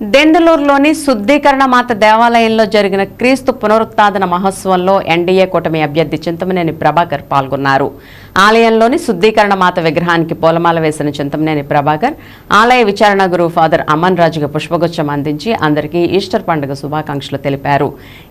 దెందులూరులోని శుద్ధీకరణ మాత దేవాలయంలో జరిగిన క్రీస్తు పునరుత్థాన మహోత్సవంలో ఎన్డీఏ కూటమి అభ్యర్థి చింతమనేని ప్రభాకర్ పాల్గొన్నారు. ఆలయంలోని శుద్ధీకరణ మాత విగ్రహానికి పూలమాల వేసిన చింతమనేని ప్రభాకర్ ఆలయ విచారణ గురువు ఫాదర్ అమన్ రాజుగా పుష్పగుచ్చం అందించి అందరికీ ఈస్టర్ పండుగ శుభాకాంక్షలు తెలిపారు.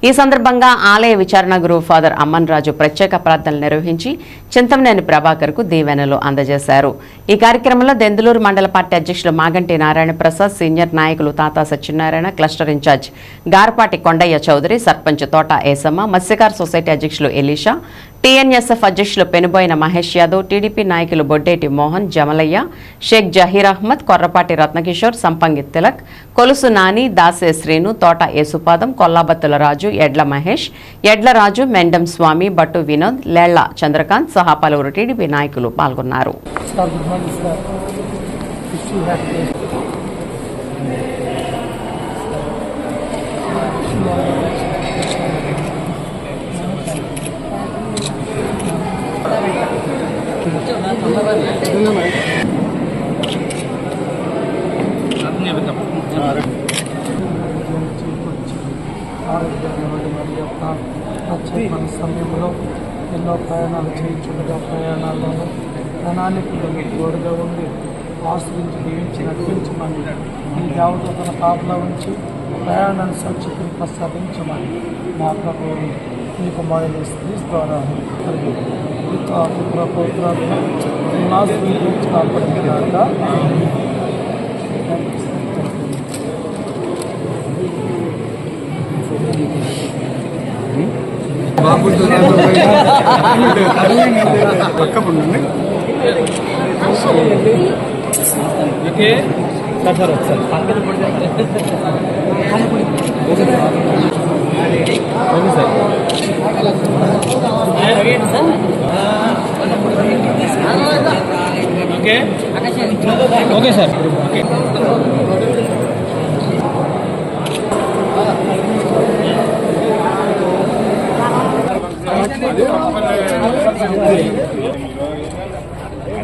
ఈ సందర్భంగా ఆలయ విచారణ గురువు ఫాదర్ అమ్మన్ రాజు ప్రత్యేక ప్రార్థనలు నిర్వహించి చింతమనేని ప్రభాకర్కు దీవెనలు అందజేశారు. ఈ కార్యక్రమంలో దెందులూరు మండల పార్టీ అధ్యక్షులు మాగంటి నారాయణ ప్రసాద్ సీనియర్ నాయకులు తాతా సత్యనారాయణ క్లస్టర్ ఇన్ఛార్జ్ గార్పాటి కొండయ్య చౌదరి సర్పంచ్ తోట ఏసమ్మ మత్స్యకార సొసైటీ అధ్యక్షులు ఎలీషా టీఎన్ఎస్ఎఫ్ అధ్యక్షులు పెనుబోయిన మహేష్ యాదవ్ టీడీపీ నాయకులు బొడ్డేటి మోహన్ జమలయ్య షేక్ జహీర్ అహ్మద్ కొర్రపాటి రత్నకిషోర్ సంపంగి తిలక్ కొలుసు నాని దాసే శ్రీను తోట యేసుపాదం కొల్లాబత్తుల రాజు ఎడ్ల మహేష్ ఎడ్ల రాజు మెండం స్వామి బట్టు వినోద్ లేళ్ళ చంద్రకాంత్ సహా పలువురు టీడీపీ నాయకులు పాల్గొన్నారు Thank you. Morning sir wish you happy ఆరోగ్యాన్ని మరి యొక్క సమయంలో ఎన్నో ప్రయాణాలు చేయించుండగా ప్రయాణాల్లోనూ ప్రణాళికలు మీకు తోడుగా ఉండి ఆశ్రయించి దీవించి నడిపించమని ఈ దేవత తన కాపులా ఉంచి ప్రయాణాన్ని సంచితులు ప్రసాదించమని మా ప్రభువుని మీ స్త్రీ ద్వారా పితా, పుత్ర, పవిత్రాత్మ నా స్వీకరించి కాపాడుతున్నాక ఓకే సార్